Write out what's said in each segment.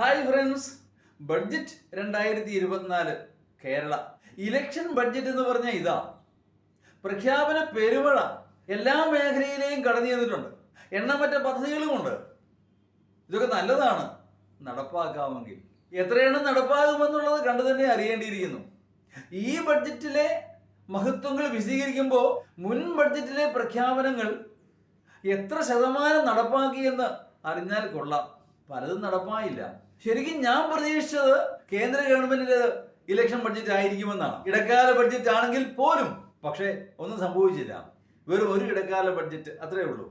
Hi friends budget രണ്ടായിരത്തി ഇരുപത്തിനാല് Kerala. Election budget എന്ന് പറഞ്ഞാൽ ഇതാ. പ്രഖ്യാപന പെരുമഴ എല്ലാ മേഖലയിലെയും കടന്നു ചെന്നിട്ടുണ്ട്. എണ്ണമറ്റ പദ്ധതികളുമുണ്ട്. ഇതൊക്കെ നല്ലതാണ്. നടപ്പാക്കാമെങ്കിൽ. എത്രയെണ്ണം നടപ്പാകുമെന്നുള്ളത് കണ്ടു തന്നെ അറിയേണ്ടിയിരിക്കുന്നു. ഈ ബഡ്ജറ്റിലെ മഹത്വങ്ങൾ വിശദീകരിക്കുമ്പോൾ മുൻ ബഡ്ജറ്റിലെ പ്രഖ്യാപനങ്ങൾ എത്ര ശതമാനം നടപ്പാക്കിയെന്ന് അറിഞ്ഞാൽ കൊള്ളാം. പലതും നടപ്പായില്ല. ശരിക്കും ഞാൻ പ്രതീക്ഷിച്ചത് കേന്ദ്ര ഗവൺമെന്റിന്റെ ഇലക്ഷൻ ബഡ്ജറ്റ് ആയിരിക്കുമെന്നാണ്. ഇടക്കാല ബഡ്ജറ്റ് ആണെങ്കിൽ പോലും പക്ഷേ ഒന്നും സംഭവിച്ചില്ല. വെറും ഒരു ഇടക്കാല ബഡ്ജറ്റ് അത്രേ ഉള്ളൂ.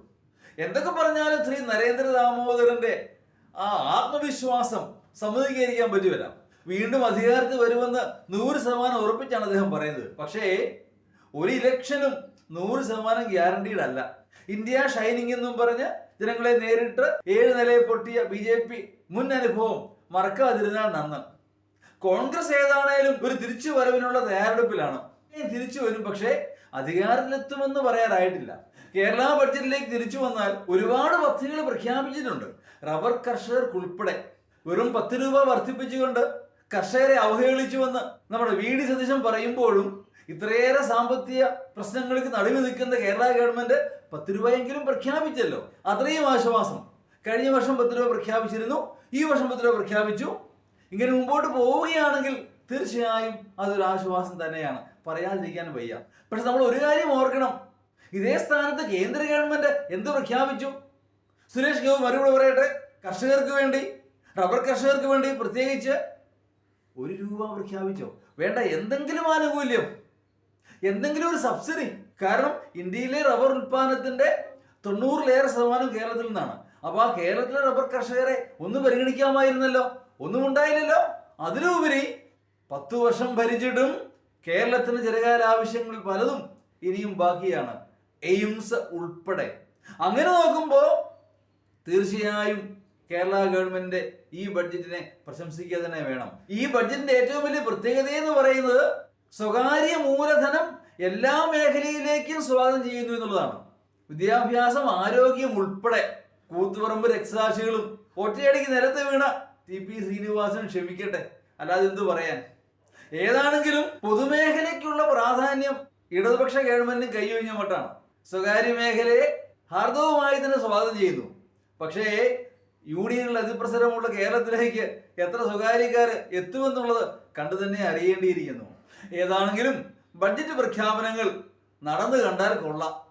എന്തൊക്കെ പറഞ്ഞാലും ശ്രീ നരേന്ദ്ര ദാമോദരന്റെ ആ ആത്മവിശ്വാസം സമ്മതികരിക്കാൻ പറ്റുമല്ല വീണ്ടും അധികാരത്തിൽ വരുമെന്ന് നൂറ് ശതമാനം ഉറപ്പിച്ചാണ് അദ്ദേഹം പറയുന്നത്. പക്ഷേ ഒരു ഇലക്ഷനും നൂറ് ശതമാനം ഗ്യാരണ്ടീഡ് അല്ല. ഇന്ത്യ ഷൈനിങ് എന്നും പറഞ്ഞ് ജനങ്ങളെ നേരിട്ട് ഏഴ് നിലയെ പൊട്ടിയ ബി ജെ പി മുൻ അനുഭവം മറക്കാതിരുന്നാൽ നന്ന്. കോൺഗ്രസ് ഏതാണേലും ഒരു തിരിച്ചു വരവിനുള്ള തയ്യാറെടുപ്പിലാണ്. തിരിച്ചു വരും പക്ഷേ അധികാരത്തിലെത്തുമെന്ന് പറയാനായിട്ടില്ല. കേരള ബഡ്ജറ്റിലേക്ക് തിരിച്ചു വന്നാൽ ഒരുപാട് പദ്ധതികൾ പ്രഖ്യാപിച്ചിട്ടുണ്ട്. റബ്ബർ കർഷകർക്കുൾപ്പെടെ വെറും പത്ത് രൂപ വർദ്ധിപ്പിച്ചുകൊണ്ട് കർഷകരെ അവഹേളിച്ചുവെന്ന് നമ്മുടെ വി ഡി സതീശൻ പറയുമ്പോഴും ഇത്രയേറെ സാമ്പത്തിക പ്രശ്നങ്ങൾക്ക് നടുവ് നിൽക്കുന്ന കേരള ഗവൺമെന്റ് പത്ത് രൂപയെങ്കിലും പ്രഖ്യാപിച്ചല്ലോ. അത്രയും ആശ്വാസം. കഴിഞ്ഞ വർഷം പത്ത് രൂപ പ്രഖ്യാപിച്ചിരുന്നു. ഈ വർഷം പത്ത് രൂപ പ്രഖ്യാപിച്ചു. ഇങ്ങനെ മുമ്പോട്ട് പോവുകയാണെങ്കിൽ തീർച്ചയായും അതൊരു ആശ്വാസം തന്നെയാണ്. പറയാതിരിക്കാൻ വയ്യ. പക്ഷെ നമ്മൾ ഒരു കാര്യം ഓർക്കണം. ഇതേ സ്ഥാനത്ത് കേന്ദ്ര ഗവൺമെന്റ് എന്ത് പ്രഖ്യാപിച്ചു? സുരേഷ് ഗോപി മറുപടി പറയട്ടെ? കർഷകർക്ക് വേണ്ടി റബ്ബർ കർഷകർക്ക് വേണ്ടി പ്രത്യേകിച്ച് ഒരു രൂപ പ്രഖ്യാപിച്ചോ? വേണ്ട എന്തെങ്കിലും ആനുകൂല്യം. എന്തെങ്കിലും ഒരു സബ്സിഡി കാരണം ഇന്ത്യയിലെ റബ്ബർ ഉൽപ്പാദനത്തിന്റെ തൊണ്ണൂറിലേറെ ശതമാനം കേരളത്തിൽ നിന്നാണ്. അപ്പൊ ആ കേരളത്തിലെ റബ്ബർ കർഷകരെ ഒന്ന് പരിഗണിക്കാമായിരുന്നല്ലോ? ഒന്നും ഉണ്ടായില്ലല്ലോ? അതിലുപരി പത്തു വർഷം ഭരിച്ചിട്ടും കേരളത്തിന് ചെറുകാല ആവശ്യങ്ങൾ പലതും ഇനിയും ബാക്കിയാണ്. എയിംസ് ഉൾപ്പെടെ. അങ്ങനെ നോക്കുമ്പോൾ തീർച്ചയായും കേരള ഗവൺമെന്റ് ഈ ബഡ്ജറ്റിനെ പ്രശംസിക്കുക തന്നെ വേണം. ഈ ബഡ്ജറ്റിന്റെ ഏറ്റവും വലിയ പ്രത്യേകത എന്ന് പറയുന്നത് സ്വകാര്യ മൂലധനം എല്ലാ മേഖലയിലേക്കും സ്വാഗതം ചെയ്യുന്നു എന്നുള്ളതാണ്. വിദ്യാഭ്യാസം ആരോഗ്യം ഉൾപ്പെടെ കൂത്തുപറമ്പ് രക്തസാക്ഷികളും ഒറ്റയടിക്ക് നിലത്ത് വീണ ടി പി ശ്രീനിവാസൻ ക്ഷമിക്കട്ടെ. അല്ലാതെ എന്തു പറയാൻ? ഏതാണെങ്കിലും പൊതുമേഖലയ്ക്കുള്ള പ്രാധാന്യം ഇടതുപക്ഷ ഗവൺമെന്റിന് കൈയൊഴിഞ്ഞ മട്ടാണ്. സ്വകാര്യ മേഖലയെ ഹാർദവുമായി തന്നെ സ്വാഗതം ചെയ്യുന്നു. പക്ഷേ യൂണിയനിൽ അതിപ്രസരമുള്ള കേരളത്തിലേക്ക് എത്ര സ്വകാര്യക്കാർ എത്തുമെന്നുള്ളത് കണ്ടു തന്നെ അറിയേണ്ടിയിരിക്കുന്നു. ഏതാണെങ്കിലും ബഡ്ജറ്റ് പ്രഖ്യാപനങ്ങൾ നടന്നു കണ്ടാൽ കൊള്ളാം.